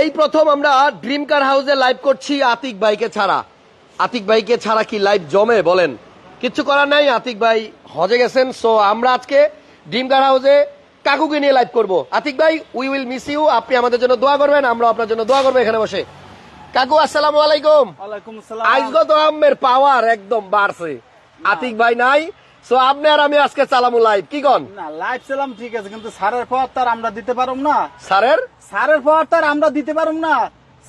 এই প্রথম আমরা ড্রিম কার হাউসে লাইভ করছি আতিক ভাইকে ছাড়া। আতিক ভাইকে ছাড়া কি লাইভ জমে বলেন। কিচ্ছু করার নাই আতিক ভাই হজে গেছেন সো আমরা আজকে ড্রিম কার হাউসে কাকুকে নিয়ে লাইভ করব। আতিক ভাই উই উইল মিস ইউ আপনি আমাদের জন্য দোয়া করবেন আমরা আপনার জন্য দোয়া করব এখানে বসে। কাকু আসসালামু আলাইকুম। আজগত আমের পাওয়ার একদম বাড়ছে। আতিক ভাই নাই সো আপনি আর আমি আজকে চালামু লাইভ কি কন? না লাইভ ছিলাম ঠিক আছে কিন্তু সারের পাওয়ার তার আমরা দিতে পারুম না। স্যারের? সারের পাওয়ার তার আমরা দিতে পারুম না।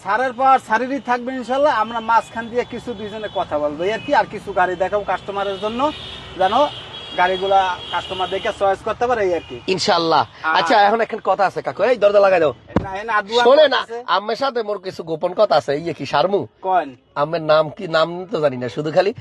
সারের পাওয়ার শারীরিক থাকবে ইনশাল্লাহ। আমরা মাঝখান দিয়ে কিছু দুইজনে কথা বলব। আর কি? আর কিছু গাড়ি দেখাবো কাস্টমারের জন্য। জানো গাড়িগুলা কাস্টমার দেখে চয়েস করতে পারে এই আর কি। ইনশাল্লাহ। আচ্ছা এখন এখন কথা আছে কাকু। এই দরজা লাগাই দাও। শোনে না আম্মের সাথে মোর কিছু গোপন কথা আছে ইয়ে কি শারমু কন? আম্মের নাম কি নাম তো জানি না শুধু খালি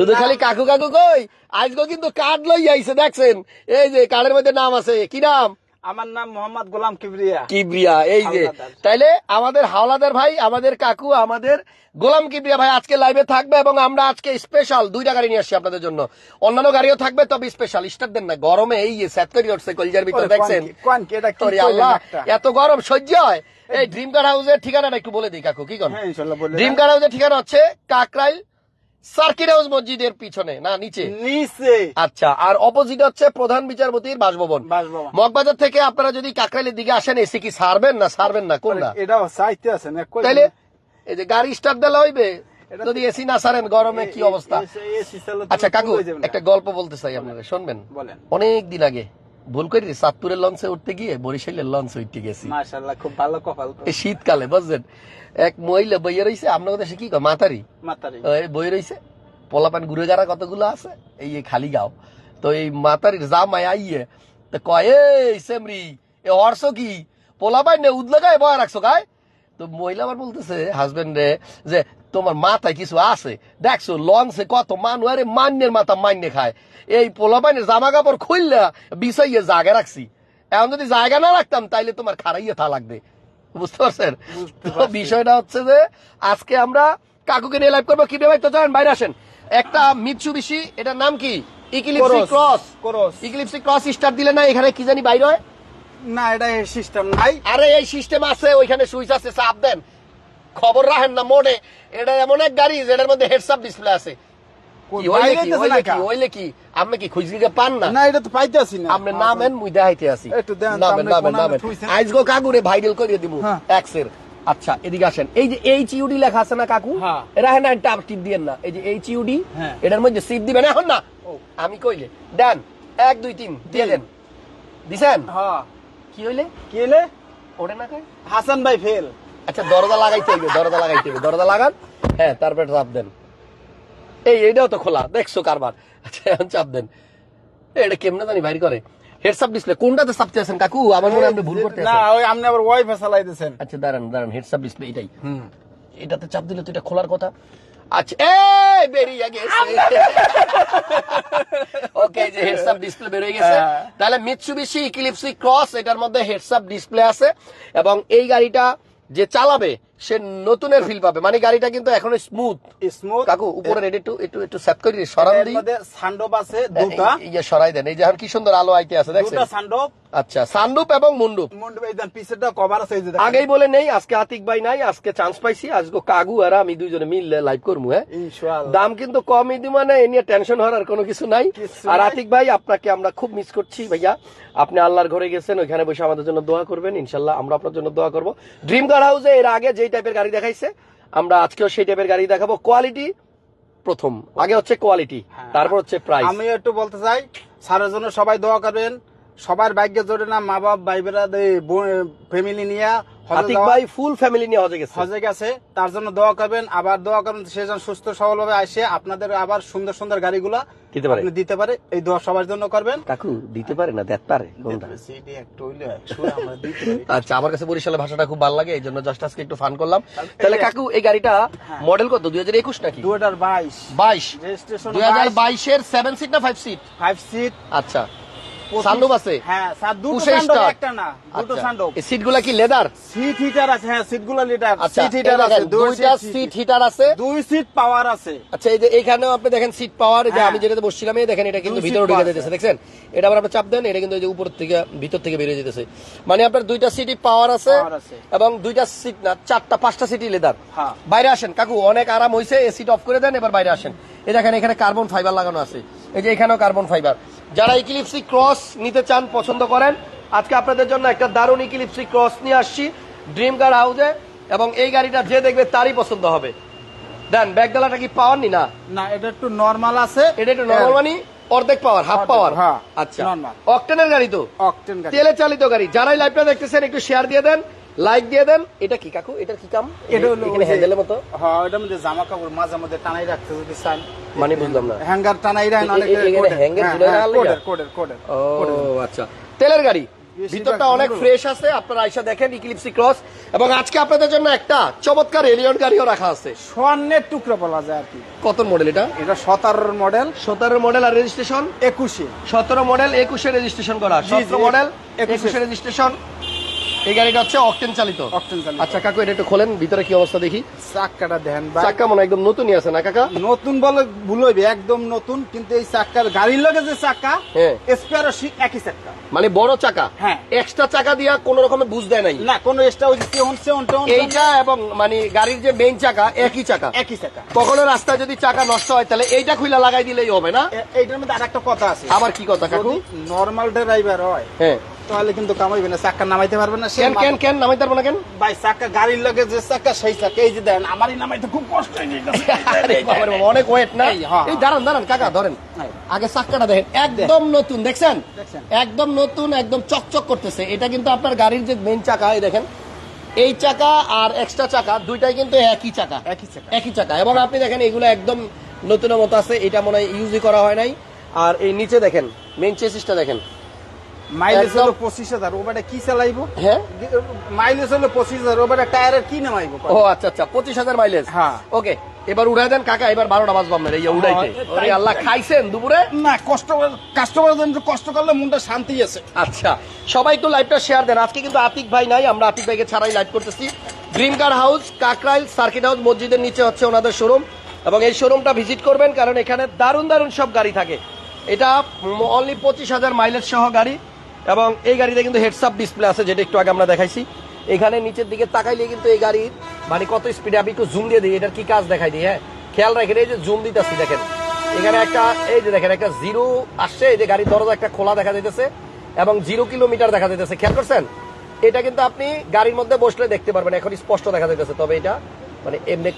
শুধু খালি কাকু কাকু কই? আজকে কিন্তু কার্ড লই আইছে দেখছেন? এই যে কার্ডের মধ্যে নাম আছে কি নাম? আমার নাম মোহাম্মদ গোলাম কিবরিয়া। কিবরিয়া এই যে। তাইলে আমাদের হাওলাদার ভাই আমাদের কাকু আমাদের গোলাম কিবরিয়া ভাই আজকে লাইভে থাকবে এবং আমরা আজকে স্পেশাল দুইটা গাড়ি নিয়ে আসছি আপনাদের জন্য। অন্যান্য গাড়িও থাকবে তবে স্পেশাল স্টার্ট দেন না গরমে এই যে স্যাতরি উঠছে কলজার ভিতর দেখছেন? এত গরম সহ্য হয়। এই ড্রিম কার হাউসের ঠিকানাটা একটু বলে দিই কাকু কি করেন ড্রিম কার হাউসের ঠিকানা হচ্ছে কাকরাইল সার্কিট হাউস মসজিদের পিছনে না নিচে? নিচে। আচ্ছা আর অপোজিট হচ্ছে প্রধান বিচারপতির বাসভবন। মগবাজার থেকে আপনারা যদি কাকরাইলের দিকে আসেন এসে কি সারবেন না সারবেন না? কোনটা? এটাও চাইতে আছে না তাইলে এই যে গাড়ি স্টার্ট দিলে হইবে যদি এসি না সারেন গরমে কি অবস্থা? আচ্ছা কাকু। একটা গল্প বলতে চাই আপনারা শুনবেন? অনেক দিন আগে ভুল করি সাতপুরের লঞ্চে উঠতে গিয়ে বরিশালের লঞ্চ উঠতে গেছি। মাশাআল্লাহ খুব ভালো কপাল শীতকালে বুঝছেন? এক মহিলা বইয়ে রয়েছে কথা সে কি কয়? মাতারি। মাতারি। বইয়ে বই রয়েছে পোলাপান ঘুরে গাড়া কতগুলো আছে এই খালি গাও। তো এই মাতারির জামাই আইয়ে তো কয় এই সেমরি এ অর্শ কি? পোলাপান উদলে উদলাগায় বয় রাখছো গায়? তো মহিলা আবার বলতেছে হাজবেন্ড যে তোমার মাথায় কিছু আছে। দেখছ লঞ্চে কত মানুষ আরে মান্যের মাথা মান্য খায়। এই পোলাপানের জামা কাপড় খুললা বিষাইয়ে জায়গা রাখছি। এখন যদি জায়গা না রাখতাম তাইলে তোমার খারাইয়ে থা লাগবে। বুঝতে পারছেন? তো বিষয়টা হচ্ছে যে আজকে আমরা কাকুকে নিয়ে লাইভ করব। কিনে ভাই তো জানেন বাইরে আসেন। একটা মিৎসুবিশি এটার নাম কি? Eclipse Cross. Eclipse Cross start দিলে না এখানে কি জানি বাইরে হয়? না এটা এই সিস্টেম নাই। আরে এই সিস্টেম আছে ওইখানে সুইচ আছে চাপ দেন। খবর রাখেন না মোড়ে। এটা এমন এক গাড়ি যেটার মধ্যে হেডসআপ ডিসপ্লে আছে। কি আপনি কি খুঁজলিকে পান না? না এটা তো পাইতে না। আপনি নামেন মুই দেখাইতে আসি। একটু দেন নামেন নামেন নামেন। থুইছেন। আজগো ভাইরাল করে দিব হ্যাঁ। এক্সের আচ্ছা এদিকে আসেন। এই যে এইচ ইউডি লেখা আছে না কাকু? হ্যাঁ। হ্যাঁ না টাপ টিপ দিয়েন না। এই যে এইচ ইউডি। এটার মধ্যে সিপ দিবেন। এখন না। ও। আমি কইলে দেন এক দুই তিন দিয়ে দেন। দিছেন? হ্যাঁ। কি হইলে? কি ওটা না কয়। হাসান ভাই ফেল আচ্ছা দরজা লাগাইতে হইবে দরজা লাগাইতে হইবে। দরজা লাগান হ্যাঁ তারপরে চাপ দেন। এই এইটাও তো খোলা দেখছ কারবার। আচ্ছা এখন চাপ দেন। এটা কেমনে জানি বাইর করে। হেডসাপ ডিসপ্লে কোনটাতে চাপতে আছেন কাকু? আমার মনে আপনি ভুল করতে না ওই আপনি আবার ওয়াইফাই চালাই দিয়েছেন। আচ্ছা দাঁড়ান দাঁড়ান হেডসাপ ডিসপ্লে এটাই। হুম। এটাতে চাপ দিলে তো এটা খোলার কথা। আচ্ছা এই বেরিয়ে গেছে। ওকে যে হেডসআপ ডিসপ্লে বেরিয়ে গেছে। হ্যাঁ। তাহলে মিৎসুবিশি ইক্লিপসি ক্রস এটার মধ্যে হেডসাপ ডিসপ্লে আছে। এবং এই গাড়িটা যে চালাবে সে নতুনের ফিল পাবে। মানে গাড়িটা কিন্তু এখনও স্মুথ স্মুথ কাকু উপরে রেডি একটু একটু একটু সেট করে দিই সরান এর দিই। মধ্যে সান্ডপ আছে দুটা। ইয়ে সরাই দেন। এই যে এখন কি সুন্দর আলো আইতে আছে দেখছেন? দুটা সান্ডপ আচ্ছা সানরূপ এবং মুন্ডুপ মুন্ড এই দেন পিছেরটা কভার আছে এই যে। আগেই বলে নেই আজকে আতিক ভাই নাই আজকে চান্স পাইছি আজকে কাগু আর আমি দুইজনে মিললে লাইভ করব হ্যাঁ? ইনশাআল্লাহ। দাম কিন্তু কমই দিব মানে এ নিয়ে টেনশন হওয়ার আর কোনো কিছু নাই। আর। আতিক ভাই আপনাকে আমরা খুব মিস করছি ভাইয়া। আপনি আল্লাহর ঘরে গেছেন ওইখানে বসে আমাদের জন্য দোয়া করবেন ইনশাল্লাহ আমরা আপনার জন্য দোয়া করব। ড্রিম কার হাউসে এর আগে যেই টাইপের গাড়ি দেখাইছে। আমরা আজকেও সেই টাইপের গাড়ি দেখাবো। কোয়ালিটি প্রথম। আগে হচ্ছে কোয়ালিটি হ্যাঁ। তারপর হচ্ছে প্রাইস আমি একটু বলতে চাই সারের জন্য সবাই দোয়া করবেন। সবার ভাগ্যে জোরে না মা বাপ ভাই ফ্যামিলি নিয়ে হজে আতিক ভাই ফুল ফ্যামিলি নিয়ে হজে গেছে। হজে গেছে তার জন্য দোয়া করবেন আবার দোয়া করবেন সে যেন সুস্থ সবল ভাবে আসে আপনাদের আবার সুন্দর সুন্দর গাড়িগুলা দিতে পারে। দিতে পারে এই দোয়া সবার জন্য করবেন। কাকু দিতে পারে না দেখতে পারে? আচ্ছা আমার কাছে বরিশালের ভাষাটা খুব ভালো লাগে এই জন্য জাস্ট আজকে একটু ফান করলাম। তাহলে কাকু এই গাড়িটা হ্যাঁ। মডেল কত? দুই হাজার একুশ নাকি? দু হাজার বাইশ। বাইশ। দুই হাজার বাইশের সেভেন সিট না ফাইভ সিট ফাইভ সিট আচ্ছা। সানরুফ আছে? হ্যাঁ দুটো সানরুফ একটা না দুটো আচ্ছা। সানরুফ সিটগুলা কি লেদার? সিট হিটার আছে হ্যাঁ সিটগুলো লিটার আচ্ছা সিট হিটার আছে দুইটা সিট হিটার আছে। দুই সিট পাওয়ার আছে। আচ্ছা এই যে এইখানেও আপনি দেখেন সিট পাওয়ার যে হ্যাঁ। আমি যেটাতে বসছিলাম এই দেখেন এটা কিন্তু ভিতরে ঢুকে যেতেছে এটা আবার আপনি চাপ দেন এটা কিন্তু এই যে উপর থেকে ভিতর থেকে বেরিয়ে যেতেছে। মানে আপনার দুইটা সিটই পাওয়ার আছে এবং দুইটা সিট না চারটা পাঁচটা সিটই লেদার। হ্যাঁ। বাইরে আসেন কাকু অনেক আরাম হয়েছে এসি অফ করে দেন এবার বাইরে আসেন। এই দেখেন এখানে কার্বন ফাইবার লাগানো আছে। এই যে এখানেও কার্বন ফাইবার যারা ইকিলিপসি ক্রস নিতে চান পছন্দ করেন আজকে আপনাদের জন্য একটা দারুণ ইকিলিপসি ক্রস নিয়ে আসছি ড্রিম কার হাউসে এবং এই গাড়িটা যে দেখবে তারই পছন্দ হবে। দেন ব্যাগডালাটা কি পাওয়ার নি না? না এটা একটু নরমাল আছে। এটা একটু নর্মাল মানে অর্ধেক পাওয়ার হাফ পাওয়ার হ্যাঁ, আচ্ছা। অকটেনের গাড়ি তো? অকটেন গাড়ি। তেলে চালিত গাড়ি। যারাই লাইভটা দেখতেছেন একটু শেয়ার দিয়ে দেন। লাইক দিয়ে দেন এটা কি কাকু? এটা কি কাম? এটা হলো এখানে হ্যান্ডেলের মতো? হ্যাঁ ওটার মধ্যে জামা কাপড় মাঝে মধ্যে টানাই রাখতে যদি চান। মানে বুঝলাম না। হ্যাঙ্গার টানাই রাখেন অনেক এ- এখানে hanger ঝুলাই রাখা লাগে? কোডের কোডের কোডের ও আচ্ছা। তেলের গাড়ি। ভিতরটা অনেক ফ্রেশ আছে আপনারা আইসা দেখেন ইক্লিপসি ক্রস এবং আজকে আপনাদের জন্য একটা চমৎকার এলিয়ন গাড়িও রাখা আছে। স্বর্ণের টুকরো বলা যায় আর কি। কত মডেল এটা? এটা সতেরোর মডেল সতেরো মডেল আর রেজিস্ট্রেশন একুশে। সতেরো মডেল একুশে রেজিস্ট্রেশন করা। সতেরো মডেল। একুশে। রেজিস্ট্রেশন এই গাড়িটা হচ্ছে অকটেন চালিত। অকটেন চালিত। আচ্ছা কাকু এটা একটু খোলেন ভিতরে কি অবস্থা দেখি। চাক্কাটা দেন ভাই। চাক্কা মনে একদম নতুনই আছে না কাকা? নতুন বলে ভুল হইবে একদম নতুন কিন্তু এই চাক্কার গাড়ির লগে যে চাক্কা হ্যাঁ। স্পেয়ারও একই চাক্কা। মানে বড় চাকা হ্যাঁ। এক্সট্রা চাকা দিয়া কোন রকমের বুঝ দেয় নাই। না কোনো এক্সট্রা ওই যে সেওন সেওন এইটা এবং মানে গাড়ির যে মেইন চাকা একই চাকা একই চাকা কখনো রাস্তায় যদি চাকা নষ্ট হয় তাহলে এইটা খুলে লাগাই দিলেই হবে না? এইটার মধ্যে আরেকটা কথা আছে। আবার কি কথা কাকু? নর্মাল ড্রাইভার হয় হ্যাঁ। তাহলে কিন্তু কামাইবে না চাক্কা নামাইতে পারবে না কেন কেন কেন নামাইতে পারব না কেন? ভাই চাক্কা গাড়ির লগে যে চাক্কা সেই চাক্কা। এই যে দেন আমারই নামাইতে খুব কষ্ট হয়ে বাবা, অনেক ওয়েট না? এই, হ্যাঁ। দাঁড়ান দাঁড়ান কাকা ধরেন। হ্যাঁ। আগে চাক্কাটা দেখেন একদম নতুন দেখছেন? একদম নতুন একদম চকচক করতেছে। এটা কিন্তু আপনার গাড়ির যে মেইন চাকা এই দেখেন। এই চাকা আর এক্সট্রা চাকা দুইটাই কিন্তু একই চাকা। একই চাকা। একই চাকা। এবং আপনি দেখেন এগুলো একদম নতুনের মতো আছে। এটা মনে হয় ইউজই করা হয় নাই। আর এই নিচে দেখেন মেইন চেসিসটা দেখেন। মাইলেজ হলো পঁচিশ হাজার। ওবারে কি চালাইবো? হ্যাঁ? মাইলেজ হলো পঁচিশ হাজার। ওবারে টায়ারের কি নামাইবো? ও আচ্ছা আচ্ছা পঁচিশ হাজার মাইলেজ। হ্যাঁ। ওকে এবার উড়াই দেন কাকা এবার বারোটা বাজবো আপনার এই উড়াইতে। ওরে আল্লাহ খাইছেন দুপুরে? না কষ্ট কাস্টমার জন্য কষ্ট করলে মনটা শান্তি আছে। আচ্ছা সবাই একটু লাইভটা শেয়ার দেন। আজকে কিন্তু আতিক ভাই নাই আমরা আতিক ভাইকে ছাড়াই লাইভ করতেছি। Green car house Kakrail circuit house মসজিদের নিচে হচ্ছে ওনাদের শোরুম এবং এই শোরুমটা ভিজিট করবেন কারণ এখানে দারুণ দারুণ সব গাড়ি থাকে। এটা অনলি পঁচিশ হাজার মাইলেজ সহ গাড়ি। এবং এই গাড়িতে কিন্তু হেডসআপ ডিসপ্লে আছে, যেটা একটু আগে আমরা দেখাইছি। এখানে নিচের দিকে তাকাইলে কিন্তু এই গাড়ির মানে কত স্পিডে আমি একটু জুম দিয়ে দিই, এটার কি কাজ দেখাই দিই হ্যাঁ? খেয়াল রাখেন, এই যে জুম দিতেছি, দেখেন। এখানে একটা, এই যে দেখেন, একটা জিরো আসছে, এই যে গাড়ির দরজা একটা খোলা দেখা যাইতেছে, এবং জিরো কিলোমিটার দেখা যাইতেছে, খেয়াল করছেন? এটা কিন্তু আপনি গাড়ির মধ্যে বসলে দেখতে পারবেন, এখন স্পষ্ট দেখা যাইতেছে, তবে এটা মানে এমনি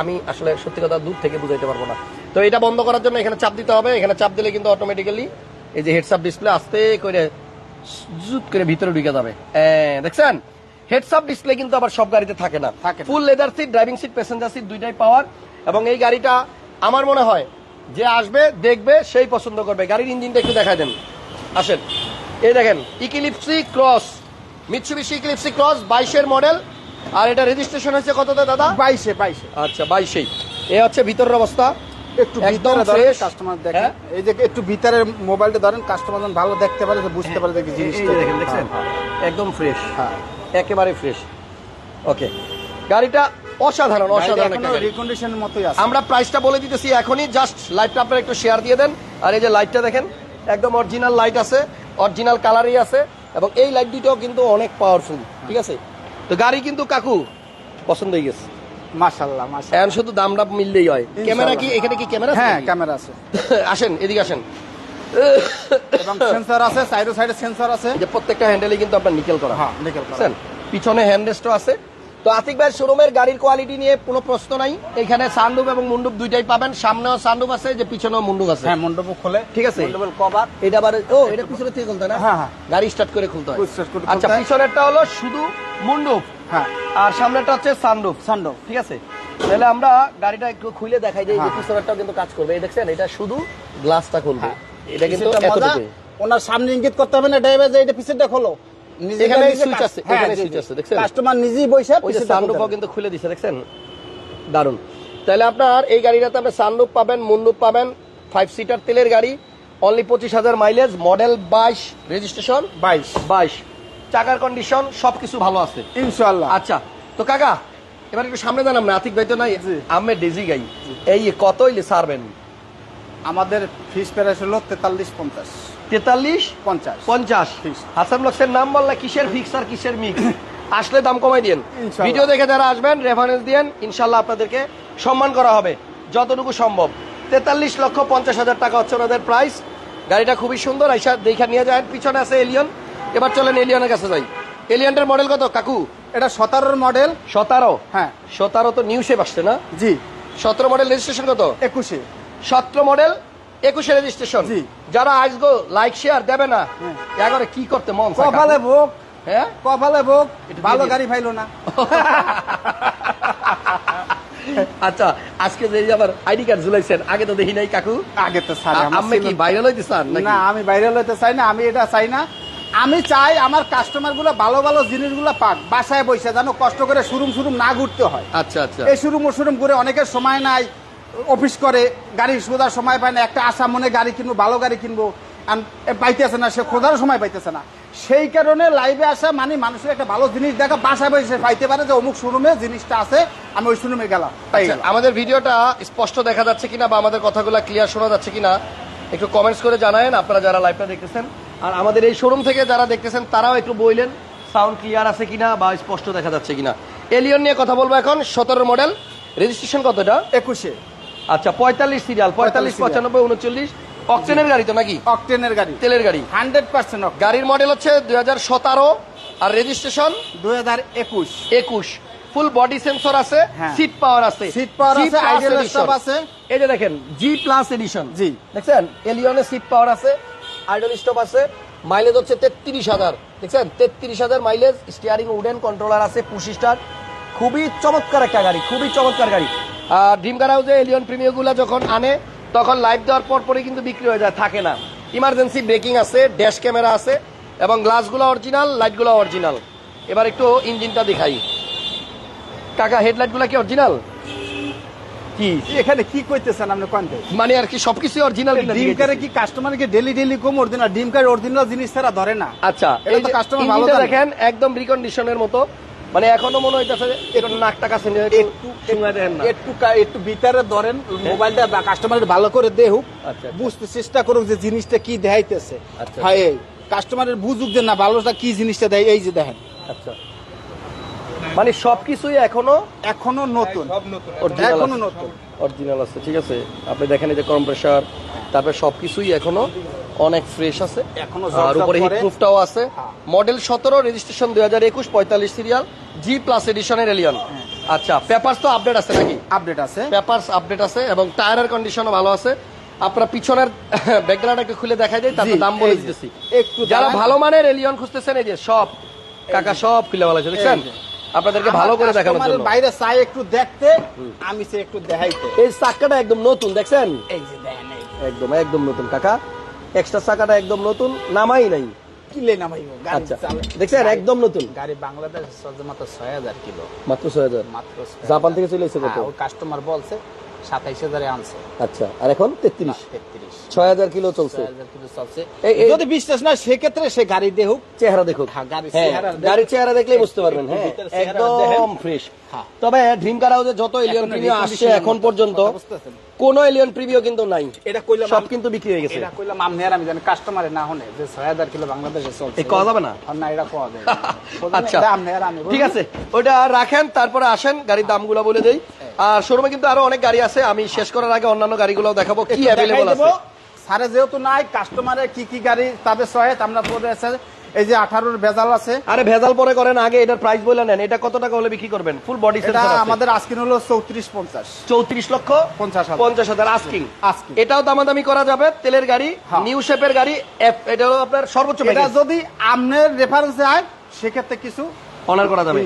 আমি আসলে সত্যি কথা দূর থেকে বুঝাইতে পারব না। তো এটা বন্ধ করার জন্য এখানে চাপ দিতে হবে, এখানে চাপ দিলে কিন্তু অটোমেটিক্যালি এই যে হেডসআপ ডিসপ্লে আস্তে করে জুত করে ভিতরে ঢুকে যাবে। হ্যাঁ, দেখছেন? হেডসআপ ডিসপ্লে কিন্তু আবার সব গাড়িতে থাকে না। থাকে full leather seat driving seat passenger seat দুইটাই পাওয়ার। এবং এই গাড়িটা আমার মনে হয় যে আসবে দেখবে সেই পছন্দ করবে। গাড়ির ইঞ্জিনটা একটু দেখা দেন। আসেন। এই দেখেন Eclipse Cross Mitsubishi Eclipse Cross বাইশের মডেল আর এটা রেজিস্ট্রেশন হয়েছে কততে দাদা? বাইশে বাইশে। আচ্ছা বাইশেই। এ হচ্ছে ভিতরের অবস্থা। একটু ভিতরে ধরেন। কাস্টমার দেখেন। হ্যাঁ? এই যে একটু ভিতরে মোবাইলটা ধরেন কাস্টমার ভালো দেখতে পারে বুঝতে পারে দেখি জিনিসটা। দেখেন দেখছেন? একদম ফ্রেশ হ্যাঁ। একেবারে ফ্রেশ ওকে গাড়িটা অসাধারণ অসাধারণ। রিকন্ডিশনের মতোই আছে। আমরা প্রাইসটা বলে দিতেছি এখনই। জাস্ট লাইটটা আপনারা একটু শেয়ার দিয়ে দেন। আর এই যে লাইটটা দেখেন একদম অরিজিনাল লাইট আছে অরিজিনাল কালারই আছে এবং এই লাইট দুটোও কিন্তু অনেক পাওয়ারফুল ঠিক আছে? তো গাড়ি কিন্তু কাকু পছন্দ হয়ে গেছে। মাশাআল্লাহ মাশাআল্লাহ। এখন শুধু দামটা মিললেই হয়। ক্যামেরা কি এখানে কি ক্যামেরা হ্যাঁ ক্যামেরা আছে। আসেন এদিকে আসেন। এবং সেন্সর আছে সাইডে সাইডে সেন্সর আছে। যে প্রত্যেকটা হ্যান্ডেলে কিন্তু আপনার নিকেল করা। হ্যাঁ নিকেল করা। পিছনে হ্যান্ডরেস্টও আছে। তো আতিক ভাইয়ের শোরুমের গাড়ির কোয়ালিটি নিয়ে কোনো প্রশ্ন নাই। এখানে সানরুফ এবং মুন্ডুপ দুইটাই পাবেন। সামনেও সানরুফ আছে যে পিছনেও মুন্ডুপ আছে। হ্যাঁ মন্ডপ খোলে। ঠিক আছে। মন্ডপের কভার এটা আবার ও এটা পিছনে থেকে খুলতে না? হ্যাঁ, হ্যাঁ। গাড়ি স্টার্ট করে খুলতে হয়। আচ্ছা। পিছনেরটা হলো শুধু মুন্ডুপ হ্যাঁ আর সামনেটা হচ্ছে সানরুফ সানডো ঠিক আছে? তাহলে আমরা গাড়িটা একটু খুলে দেখাই যে হ্যাঁ। পিছনেরটাও কিন্তু কাজ করবে। এই দেখছেন এটা শুধু গ্লাসটা খুলবে। হ্যাঁ। এটা কিন্তু ওনার সামনে ইঙ্গিত করতে হবে না ড্রাইভার যে এটা পিছনটা খোলো। এখানে কাজ- আছে, এখানে জি। আছে, দেখছেন? কাস্টমার নিজেই বসে ওই সানরুফও কিন্তু খুলে দিছে দেখছেন? দারুণ তাহলে আপনার এই গাড়িটাতে আপনি সানরুফ পাবেন মুন্ডুপ পাবেন ফাইভ সিটার তেলের গাড়ি অনলি পঁচিশ হাজার মাইলেজ মডেল বাইশ রেজিস্ট্রেশন বাইশ। বাইশ। চাকার কন্ডিশন সবকিছু ভালো আছে। ইনশাল্লাহ আচ্ছা তো কাকা এবার একটু সামনে জানাম না আতিক ভাই তো নাই। আমি ডেজি গাই এই কত হইলে ছাড়বেন? আমাদের ফিস প্রাইস হলো তেতাল্লিশ পঞ্চাশ। তেতাল্লিশ? পঞ্চাশ। পঞ্চাশ। হাসান ব্লকসের নাম বললে কিসের ফিক্স আর কিসের মিক্স আসলে দাম কমাই দিন ইনশাল্লাহ। ভিডিও দেখে যারা আসবেন রেফারেন্স দিয়েন ইনশাল্লাহ আপনাদেরকে সম্মান করা হবে। যতটুকু সম্ভব। তেতাল্লিশ লক্ষ পঞ্চাশ হাজার টাকা হচ্ছে ওনাদের প্রাইস গাড়িটা খুবই সুন্দর আইসা দেখে নিয়ে যায় পিছনে আছে এলিয়ন এবার চলেন এলিয়নের কাছে যাই। এলিয়নটার মডেল কত? কাকু এটা সতেরোর মডেল সতেরো? হ্যাঁ। সতেরো তো নিউ শেপ আসছে না? জি। সতেরো মডেল রেজিস্ট্রেশন কত? একুশে। সতেরো মডেল একুশে রেজিস্ট্রেশন জি। যারা আসগো লাইক শেয়ার দেবে না হ্যাঁ। এগারে কি করতে মন কপালে ভোগ। হ্যাঁ? কপালে ভোগ। ভালো গাড়ি পাইলো না। আচ্ছা আজকে যে আবার আইডি কার্ড ঝুলাইছেন আগে তো দেখি নাই কাকু? আগে তো স্যার আমি কি ভাইরাল হইতে চান না আমি বাইরে লইতে চাই না আমি এটা চাই না। আমি চাই আমার কাস্টমারগুলো ভালো ভালো জিনিসগুলো পাক বাসায় বসে জানো কষ্ট করে শুরুম শুরুম না ঘুরতে হয়। আচ্ছা আচ্ছা। এই শুরুম শুরুম করে অনেকের সময় নাই অফিস করে গাড়ি শোধার সময় পায় না একটা আশা মনে গাড়ি কিনবো ভালো গাড়ি কিনবো পাইতেছে না সে খোঁজার সময় পাইতেছে না। সেই কারণে লাইভে আসা মানে মানুষের একটা ভালো জিনিস দেখা বাসায় বসে পাইতে পারে যে অমুক শোরুমে জিনিসটা আছে আমি ওই শোরুমে গেলাম। আচ্ছা, গেলাম। আমাদের ভিডিওটা স্পষ্ট দেখা যাচ্ছে কিনা বা আমাদের কথাগুলো ক্লিয়ার শোনা যাচ্ছে কিনা একটু কমেন্টস করে জানায়েন আপনারা যারা লাইভটা দেখতেছেন। আর আমাদের এই শোরুম থেকে যারা দেখতেছেন তারাও একটু বললেন সাউন্ড ক্লিয়ার আছে কিনা বা স্পষ্ট দেখা যাচ্ছে কিনা। এলিয়ন নিয়ে কথা বলব এখন সতেরো মডেল রেজিস্ট্রেশন কত এটা? একুশে। আচ্ছা পঁয়তাল্লিশ সিরিয়াল পঁয়তাল্লিশ পঁচানব্বই উনচল্লিশ। অকটেনের গাড়ি তো নাকি? অকটেনের গাড়ি। তেলের গাড়ি। হান্ড্রেড পার্সেন্ট গাড়ির মডেল হচ্ছে দুই হাজার সতেরো আর রেজিস্ট্রেশন দুই হাজার একুশ। একুশ। ফুল বডি সেন্সর আছে হ্যাঁ। সিট পাওয়ার আছে। সিট পাওয়ার আছে, plus idle আছে। এই যে দেখেন জি প্লাস এডিশন জি। দেখছেন? এলিয়নের সিট পাওয়ার আছে আইডল স্টপ আছে মাইলেজ হচ্ছে তেত্রিশ হাজার, দেখছেন? তেত্রিশ হাজার মাইলেজ স্টিয়ারিং উডেন কন্ট্রোলার আছে পুশ স্টার খুবই চমৎকার একটা গাড়ি, খুবই চমৎকার গাড়ি। আর ড্রিম কার হাউসে এলিয়ন প্রিমিয়ামগুলা যখন আনে, তখন লাইভ দেওয়ার পর পরে কিন্তু বিক্রি হয়ে যায়, থাকে না। ইমার্জেন্সি ব্রেকিং আছে ড্যাশ ক্যামেরা আছে, এবং গ্লাসগুলো অরিজিনাল লাইটগুলো অরিজিনাল এবার একটু ইঞ্জিনটা দেখাই। কাকা হেডলাইটগুলা কি অরিজিনাল কি? এখানে কি কইতেছেন আপনি কোনতে মানে আর কি সবকিছু অরিজিনাল ডিম কারে কি কাস্টমারকে ডেলি ডেলি কম অরিজিনাল ডিম কার অরিজিনাল জিনিস ছাড়া ধরে না। আচ্ছা এটা তো customer ভালো দেখেন একদম রিকন্ডিশনের মতো। মানে এখনও মনে হইতাছে একটু নাক টাকা সেনে একটু একটু একটু ভিতরে ধরেন মোবাইলটা কাস্টমারের ভালো করে দেখুক আচ্ছা। বুঝতে চেষ্টা করুক যে জিনিসটা কি দেখাইতেছে। আচ্ছা। হ্যাঁ কাস্টমারের বুঝুক যে না ভালোটা কি জিনিসটা দেয় এই যে দেখেন। আচ্ছা। মানে সবকিছুই এখনও এখনও নতুন। অরিজিনাল এখনও নতুন। অরিজিনাল আছে ঠিক আছে? আপনি দেখেন এই যে কম্প্রেসার তারপরে সবকিছুই এখনও অনেক ফ্রেশ আছে। এখনও আর উপরে হিট প্রুফটাও আছে। হ্যাঁ। মডেল সতেরো রেজিস্ট্রেশন দুই হাজার একুশ পঁয়তাল্লিশ সিরিয়াল জি প্লাস এডিশনের এলিয়ন হ্যাঁ। আচ্ছা পেপারস তো আপডেট আছে নাকি? আপডেট আছে। পেপারস আপডেট আছে এবং টায়ারের কন্ডিশনও ভালো আছে। আপনার পিছনের ব্যাকগ্রাউন্ড একটু খুলে দেখাই দেয় তারপর দাম বলে দিতেছি। একটু যারা ভালো মানের এলিয়ন খুঁজতেছেন এই যে সব কাকা সব খুলে ভালো আছে দেখছেন। আপনাদেরকে ভালো করে দেখানোর জন্য। বাইরে চাই একটু দেখতে আমি সে একটু দেখাইতে। এই চাকাটা একদম নতুন দেখছেন? এই যে দেখেন একদম একদম নতুন কাকা। এক্সট্রা চাকাটা একদম নতুন নামাই নাই। কিলে নামাইবো? গাড়ি আচ্ছা দেখছেন? একদম নতুন। গাড়ি বাংলাদেশ মাত্র ছয় হাজার কিলো। মাত্র ছয় হাজার। মাত্র জাপান থেকে চলে এসেছে কত? হ্যাঁ, কাস্টমার বলছে সাতাইশ হাজারে আনছে। আচ্ছা আর এখন তেত্রিশ। তেত্রিশ। ছয় হাজার কিলো চলছে। যদি বিশ্বাস না সেক্ষেত্রে সে গাড়ি দেখুক। চেহারা হ্যাঁ, গাড়ির হ্যাঁ, চেহারা দেখ- গাড়ির চেহারা দেখলেই বুঝতে পারবেন। হ্যাঁ একদম ফ্রেশ হ্যাঁ। তবে ড্রিম কার হাউসে যত এলিয়ন আসছে এখন পর্যন্ত? কোন এলিয়ন প্রিমিয় কিন্তু নাই। এটা কইলাম সব কিন্তু বিক্রি হয়ে গেছে। এটা কইলাম আমি আর আমি জানি কাস্টমারে না হনে যে ছয় হাজার কিলো বাংলাদেশে চলছে। কওয়া যাবে না? না এটা যাবে আচ্ছা। আমি আর আমি ঠিক আছে ওইটা রাখেন তারপরে আসেন গাড়ির দামগুলো বলে দেই। আর শোরুমে কিন্তু আরও অনেক গাড়ি আছে আমি শেষ করার আগে অন্যান্য গাড়িগুলো দেখাবো কি দেবো। আছে। যেহেতু নাই কাস্টমারের কি কি গাড়ি তাদের সহায়ত আমরা পরে আছে। এই যে আঠারোর ভেজাল আছে। আরে ভেজাল পরে করেন আগে এটার প্রাইস বলে নেন। এটা কত টাকা হলে বিক্রি করবেন? ফুল বডি সেন্সর আছে। আমাদের আজকিন হলো চৌত্রিশ পঞ্চাশ। চৌত্রিশ লক্ষ পঞ্চাশ হাজার। পঞ্চাশ হাজার আস্কিং Asking। এটাও দামাদামি করা যাবে তেলের গাড়ি হ্যাঁ। নিউ শেপের গাড়ি এটা হলো আপনার সর্বোচ্চ এটা যদি আপনার রেফারেন্সে হয় সেক্ষেত্রে কিছু অনার করা যাবে।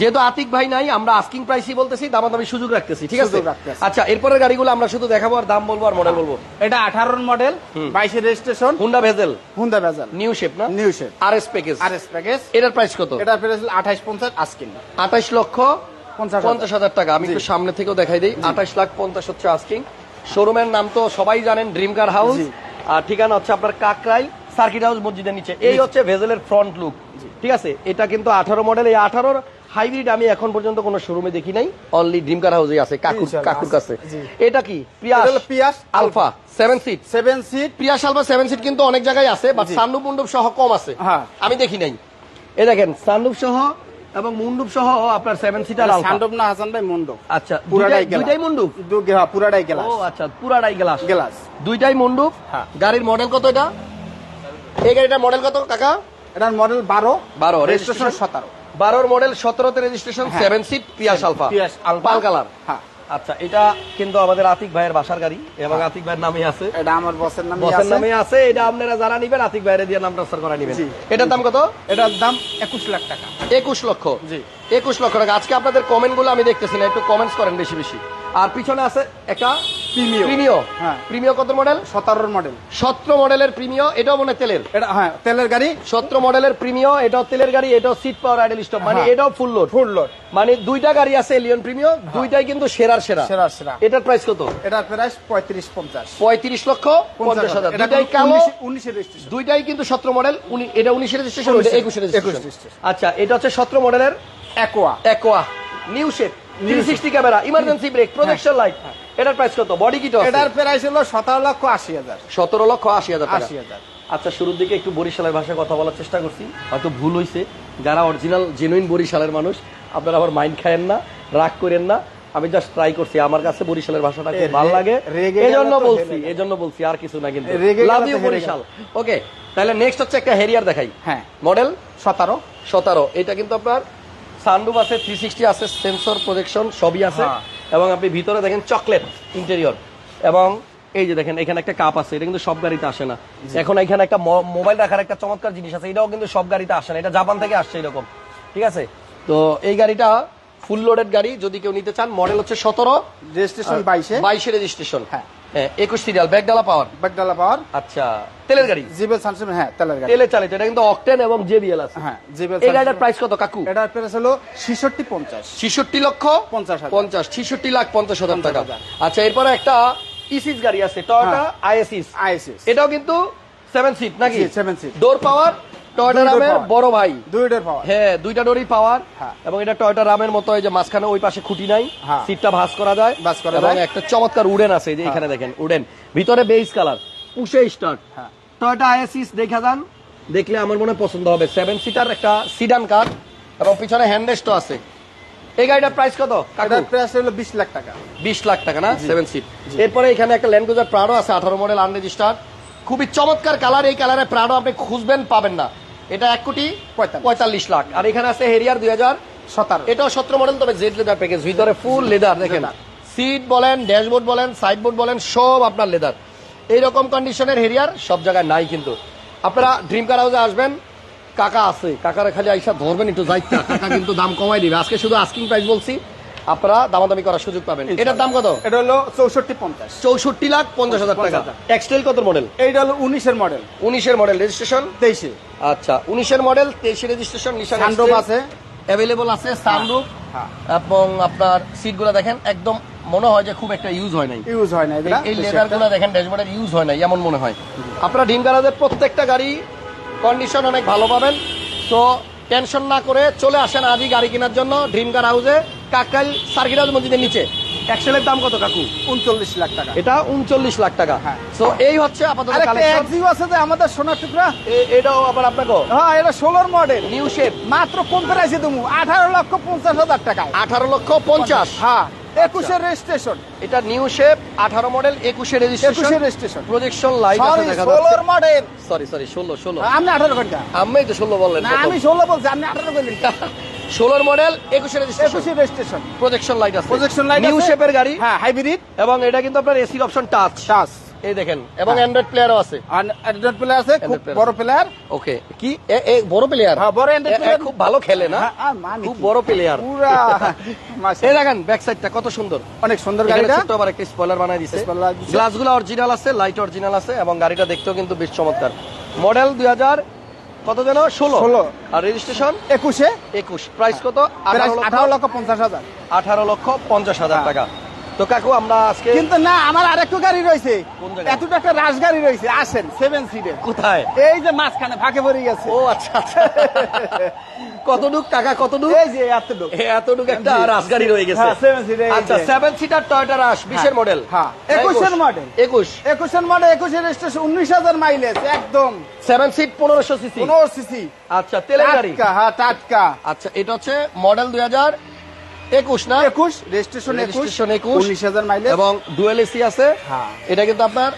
যেহেতু আতিক ভাই নাই আমরা আস্কিং প্রাইসই বলতেছি দাম দামাদামি সুযোগ রাখতেছি ঠিক আছে? আচ্ছা এরপরের গাড়িগুলো আমরা শুধু দেখাবো আর দাম বলব আর মডেল বলব। এটা আঠারোর মডেল বাইশের registration Honda Vezel Honda Vezel new shape না? New shape R S package R S package এটার প্রাইস কত? এটা প্রাইস আঠাইশ পঞ্চাশ আস্কিং আঠাশ লক্ষ পঞ্চাশ হাজার। পঞ্চাশ হাজার টাকা। আমি একটু সামনে থেকেও দেখাই দিই। আঠাশ লাখ পঞ্চাশ হচ্ছে আস্কিং শোরুমের নাম তো সবাই জানেন ড্রিম কার হাউস আর ঠিকানা হচ্ছে আপনার কাকরাইল সার্কিট হাউস মসজিদের নিচে। এই হচ্ছে ভেজেলের ফ্রন্ট লুক ঠিক আছে? এটা কিন্তু আঠারো মডেল এই আঠারোর হাইব্রিড আমি এখন পর্যন্ত কোনো শোরুমে দেখি নাই। অনলি ড্রিম কার হাউসে আছে কাকুর কাকুর কাছে। এটা কি? হলো Prius Alpha seven seat seven seat Prius Alpha seven seat কিন্তু অনেক জায়গায় আছে বাট জি। সানরূপ মণ্ডপ সহ কম আছে। হ্যাঁ। আমি দেখি নাই। এই দেখেন সানরূপ সহ এবং মুন্ডুপ সহ আপনার সেভেন সিটার আলফা সান্ডব না হাসান ভাই মন্ডপ আচ্ছা পুরাটাই দুইটাই- মুন্ডুপ হ্যাঁ, পুরাটাই গ্লাস ও আচ্ছা পুরাটাই গ্লাস গ্লাস দুইটাই মুন্ডুপ হ্যাঁ। গাড়ির মডেল কত এটা? এই মডেল কত কাকা? এটার মডেল বারো। বারো রেজিস্ট্রেশন সতেরো। বারোর মডেল সতেরোতে রেজিস্ট্রেশন হ্যাঁ। Seven seat Prius Alpha. Pearl colour. হ্যাঁ। আচ্ছা এটা কিন্তু আমাদের আতিক ভাইয়ের বাসার গাড়ি এবং আতিক ভাইয়ের নামে আছে। এটা আমার বসের নামে বসের নামে আছে এটা আপনারা যারা নিবেন আতিক ভাইয়ের দিয়ে নাম ট্রান্সফার করে নিবেন। এটার দাম কত? এটার দাম একুশ লাখ টাকা। একুশ লক্ষ। জি। একুশ লক্ষ টাকা। আজকে আপনাদের কমেন্টগুলো আমি দেখতেছি না একটু কমেন্টস করেন বেশি বেশি। আর পিছনে আছে একটা প্রিমিও। প্রিমিও। হ্যাঁ। প্রিমিও কত মডেল সতেরোর মডেল সতেরো মডেলের প্রিমিও এটাও মনে হয় তেলের? এটা হ্যাঁ তেলের গাড়ি। সতেরো মডেলের প্রিমিও এটাও তেলের গাড়ি এটাও সিট পাওয়ার আইডেল স্টপ মানে হ্যাঁ। এটাও ফুল লোড ফুল লোড মানে দুইটা গাড়ি আছে এলিয়ন প্রিমিও দুইটাই কিন্তু সেরার সেরা। হ্যাঁ। সেরা। সেরা এটার প্রাইস কত? এটার প্রাইস পঁয়ত্রিশ পঞ্চাশ। পঁয়ত্রিশ লক্ষ পঞ্চাশ হাজার। এটা দুইটাই কালো রেজিস্ট্রেশন দুইটাই কিন্তু সতেরো মডেল এটা উনিশের রেজিস্ট্রেশন রেজিস্ট্রেশন আচ্ছা এটা হচ্ছে সতেরো মডেলের Aqua Aqua new shape three sixty camera emergency brake projection light এটার প্রাইস কত? বডি কিট এটার প্রাইস হলো সতেরো লক্ষ আশি হাজার। সতেরো লক্ষ আশি হাজার টাকা। আশি হাজার। আচ্ছা শুরুর দিকে একটু বরিশালের ভাষায় কথা বলার চেষ্টা করছি। হয়তো ভুল হয়েছে যারা অরিজিনাল জেনুইন বরিশালের মানুষ আপনারা আবার মাইন্ড খায়েন না রাগ করেন না। আমি জাস্ট ট্রাই করছি। আমার কাছে বরিশালের ভাষাটা খুব ভালো লাগে। রেগে এই জন্য গেলে তো বলছি হেরে গেল। এই জন্য বলছি আর কিছু না কিন্তু। Love you Barishal. ওকে তাহলে নেক্সট হচ্ছে একটা হেরিয়ার দেখাই। হ্যাঁ। মডেল সতেরো। সতেরো। এটা কিন্তু আপনার সানরুফ আছে থ্রি সিক্সটি আছে সেন্সর প্রজেকশন সবই আছে। হ্যাঁ। এবং আপনি ভিতরে দেখেন চকলেট ইন্টেরিয়র এবং এই যে দেখেন এখানে একটা কাপ আছে এটা কিন্তু সব গাড়িতে আসে না। এখন এখানে একটা মোবাইল রাখার একটা চমৎকার জিনিস আছে এটাও কিন্তু সব গাড়িতে আসে না এটা জাপান থেকে আসছে এরকম। ঠিক আছে? তো এই গাড়িটা ফুল লোডেড গাড়ি যদি কেউ নিতে চান মডেল হচ্ছে সতেরো রেজিস্ট্রেশন বাইশে। বাইশে রেজিস্ট্রেশন হ্যাঁ। একুশ সিরিয়াল ব্যাগডালা পাওয়ার? বাগডালা পাওয়ার। আচ্ছা তেলের গাড়ি? জিবেল সানসেন হ্যাঁ তেলের গাড়ি। তেলে চালিত এটা কিন্তু অকটেন এবং জেবিএল আছে। হ্যাঁ জিবেল এই গাড়িটার প্রাইস কত কাকু? এটার প্রাইস হলো ছিষট্টি পঞ্চাশ। ছিষট্টি লক্ষ পঞ্চাশ হাজার। পঞ্চাশ ছিষট্টি লাখ পঞ্চাশ হাজার টাকা। আচ্ছা এরপরে একটা ইসিস গাড়ি আছে টয়োটা। আইএসিস আইএসএস এটাও কিন্তু সেভেন সিট নাকি? জি, seven seat। Door power Toyota রামের। বড় ভাই। দুইটার পাওয়ার হ্যাঁ দুইটা ডোরই পাওয়ার হ্যাঁ। এবং এটা টয়োটা রামের মতো এই যে মাঝখানে ওই পাশে খুঁটি নাই। হ্যাঁ। সিটটা ভাঁজ করা যায়। ভাঁজ করা যায়। একটা চমৎকার উডেন আছে এই যে এখানে দেখেন উডেন। ভিতরে বেস কালার পুষে স্টার্ট হ্যাঁ। টয়োটা আইএসিস দেখা যান। দেখলে আমার মনে পছন্দ হবে। সেভেন সিটার একটা সিডান কার এবং পিছনে হ্যান্ডেস্টও আছে। এই গাড়িটার প্রাইস কত? কাকু? প্রাইস হলো বিশ লাখ টাকা। বিশ লাখ টাকা না? সেভেন সিট এরপরে এখানে একটা ল্যান্ড ক্রুজার প্রাডো আছে আঠারো মডেল আনরেজিস্টার খুবই চমৎকার কালার এই কালারে প্রাডো আপনি খুঁজবেন পাবেন না। এটা এক কোটি পঁয়তাল্লিশ। লাখ। আর এখানে আছে হেরিয়ার দুই হাজার সতেরো। এটাও সতেরো মডেল তবে জেড লেদার প্যাকেজ ভিতরে ফুল লেদার দেখেন। সিট বলেন ড্যাশবোর্ড বলেন সাইডবোর্ড বলেন সব আপনার লেদার এইরকম কন্ডিশনের হেরিয়ার সব জায়গায় নাই কিন্তু। আপনারা ড্রিম কার হাউসে আসবেন কাকা আছে কাকারা খালি আইসা ধরবেন একটু যাইতে। কাকা কিন্তু দাম কমাই দিবে। আজকে শুধু আস্কিং প্রাইস বলছি আপনারা দামাদামি করার সুযোগ পাবেন। এটার দাম কত? এটা হলো চৌষট্টি পঞ্চাশ। চৌষট্টি লাখ পঞ্চাশ হাজার টাকা। টেক্সটাইল কত মডেল এইটা হলো উনিশের মডেল উনিশের মডেল রেজিস্ট্রেশন তেইশে। আচ্ছা উনিশের মডেল তেইশে রেজিস্ট্রেশন নিশান আছে। অ্যাভেলেবল আছে সানরুফ হ্যাঁ। এবং আপনার সিটগুলো দেখেন একদম মনে হয় যে খুব একটা ইউজ হয় নাই। ইউজ হয় না এগুলা এই লেদারগুলো দেখেন ড্যাশবোর্ডের ইউজ হয় নাই এমন মনে হয়। আপনারা ড্রিম গারাজের প্রত্যেকটা গাড়ি কন্ডিশন অনেক ভালো পাবেন। তো টেনশন না করে চলে আসেন আজই গাড়ি কেনার জন্য ড্রিম কার হাউসে কাকাল সার্কিট হাউস মসজিদের নিচে। এক্সেলের দাম কত কাকু? উনচল্লিশ লাখ টাকা। এটা উনচল্লিশ লাখ টাকা। হ্যাঁ। তো এই হচ্ছে আপাতত এক্সিও আছে যে আমাদের সোনার টুকরা? এটাও আবার আপনাকে? হ্যাঁ এটা ষোলোর মডেল নিউ শেপ মাত্র কম প্রাইসে আঠারো লক্ষ পঞ্চাশ হাজার টাকা আঠারো লক্ষ পঞ্চাশ। হ্যাঁ। একুশের রেজিস্ট্রেশন এটা নিউ শেপ আঠারো মডেল একুশে রেজিস্ট্রেশন একুশের রেজিস্ট্রেশন প্রজেকশন লাইট আছে দেখা ষোলোর যাচ্ছে মডেল সরি সরি ষোলো। ষোলো আপনি আঠারো ঘণ্টা আমি তো ষোলো বললেন আমি ষোলো বলছি আপনি আঠারো বললেন ষোলোর মডেল একুশে রেজিস্ট্রেশন একুশের রেজিস্ট্রেশন প্রজেকশন লাইট আছে। প্রজেকশন লাইট নিউ শেপের গাড়ি। হ্যাঁ হাইব্রিড এবং এটা কিন্তু আপনার এসির অপশন টাচ টাচ এই দেখেন এবং। অ্যান্ড্রয়েড প্লেয়ারও আছে। অ্যান্ড্রয়েড প্লেয়ার আছে খুব বড় প্লেয়ার ওকে কি? এ বড় প্লেয়ার হ্যাঁ, বড় Android player। খুব ভালো খেলে না? হ্যাঁ, খুব বড় প্লেয়ার পুরা। এই দেখেন ব্যাক সাইডটা কত সুন্দর। অনেক সুন্দর গাড়িটা। ছোট্ট আবার একটা স্পয়লার বানাই। গ্লাসগুলো অরিজিনাল আছে লাইট অরিজিনাল আছে এবং গাড়িটা দেখতেও কিন্তু বেশ চমৎকার। মডেল দুই হাজার কত যেন? ষোলো। 16 আর রেজিস্ট্রেশন একুশে। একুশ। প্রাইস কত? আঠারো লক্ষ পঞ্চাশ হাজার। আঠারো লক্ষ পঞ্চাশ হাজার হ্যাঁ। টাকা। তো কাকু আমরা আজকে কিন্তু না আমার আরেকটু গাড়ি রয়েছে। এতটা একটা রাশ গাড়ি রয়েছে। আসেন সেভেন সিটের কোথায়? এই যে মাঝখানে ফাঁকে পড়ে গেছে। ও আচ্ছা আচ্ছা। কতটুক কাকা কতটুক? এই যে এতটুক। এতটুক একটা জি। রাজগাড়ি রয়ে গেছে। হ্যাঁ, seven আচ্ছা সেভেন সিটার টয়টা রাশ বিশের মডেল হ্যাঁ, একুশের model। একুশ। একুশের মানে একুশের স্টেশন উনিশ হাজার মাইলেজ একদম। সেভেন সিট পনেরোশো সিসি পনেরো সিসি আচ্ছা তেলের গাড়ি হ্যাঁ টাটকা। আচ্ছা এটা হচ্ছে মডেল দুই হাজার একুশ না? একুশ রেজিস্ট্রেশন একুশ Registration 21 উনিশ হাজার মাইলেজ এবং ডুয়েল এসি আছে। হ্যাঁ। এটা কিন্তু আপনার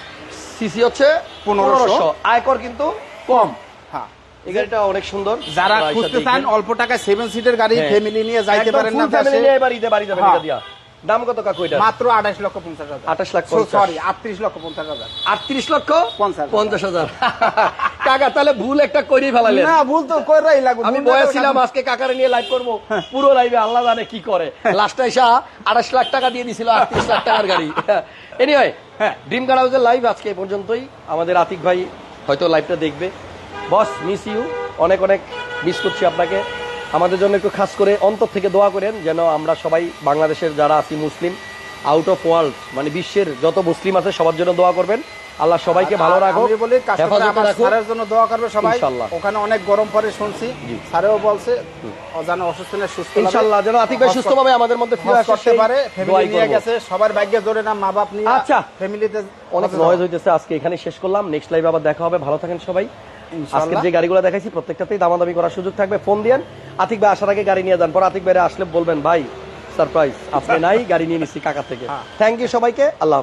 সিসি হচ্ছে 1500 পনেরোশো। আয়কর কিন্তু কম। হ্যাঁ। এই গাড়িটা অনেক সুন্দর। যারা খুঁজতে চান অল্প টাকায় সেভেন সিটের গাড়ি। ফ্যামিলি নিয়ে যাইতে পারেন না নিয়ে দিয়া। দাম কত কাকু এটা মাত্র আঠাশ লক্ষ পঞ্চাশ হাজার। 28 লাখ সরি আটত্রিশ লক্ষ পঞ্চাশ হাজার। আটত্রিশ লক্ষ পঞ্চাশ। পঞ্চাশ হাজার। কাকা তাহলে ভুল একটা করেই ফেলালেন। না ভুল তো করাই লাগবে। আমি ভুল করে ছিলাম কাজ- আজকে কাকারে নিয়ে লাইভ করব। পুরো লাইভে আল্লাহ জানে কি করে। লাস্ট আইসা আড়াইশ লাখ টাকা দিয়ে দিছিল আটত্রিশ লাখ টাকার গাড়ি। এনিওয়ে হ্যাঁ। ড্রিম কার হাউসের লাইভ আজকে পর্যন্তই। আমাদের আতিক ভাই হয়তো লাইভটা দেখবে। বস মিস ইউ অনেক অনেক মিস করছি আপনাকে। আমাদের জন্য একটু খাস করে অন্তর থেকে দোয়া করেন যেন আমরা সবাই বাংলাদেশের যারা আছি মুসলিম আউট অফ ওয়ার্ল্ড মানে বিশ্বের যত মুসলিম আছে সবার জন্য দোয়া করবেন। আল্লাহ সবাইকে ভালো রাখো বলি স্যারের জন্য দোয়া করবে সবাই। ওখানে অনেক গরম পরে শুনছি। স্যারেও বলছে অজানা অসুস্থ না সুস্থ। ইনশাল্লাহ যেন আতিক ভাই সুস্থভাবে আমাদের মধ্যে ফিরে করতে পারে ফ্যামিলি নিয়ে গেছে। সবার ভাগ্যে জোরে না মা বাপ নিয়ে আচ্ছা। ফ্যামিলিতে অনেক নয়েজ হইতেছে আজকে এখানে শেষ করলাম। নেক্সট লাইভে আবার দেখা হবে। ভালো থাকেন সবাই। আজকে যে গাড়িগুলো দেখাইছি প্রত্যেকটাতেই দামাদামি করার সুযোগ থাকবে। ফোন দিয়েন। আতিক ভাই আসার আগে গাড়ি নিয়ে যান। পর আতিক ভাইরা আসলে বলবেন ভাই সারপ্রাইজ আপনি নাই গাড়ি নিয়ে নিচ্ছি কাকা থেকে। থ্যাংক ইউ সবাইকে আল্লাহ।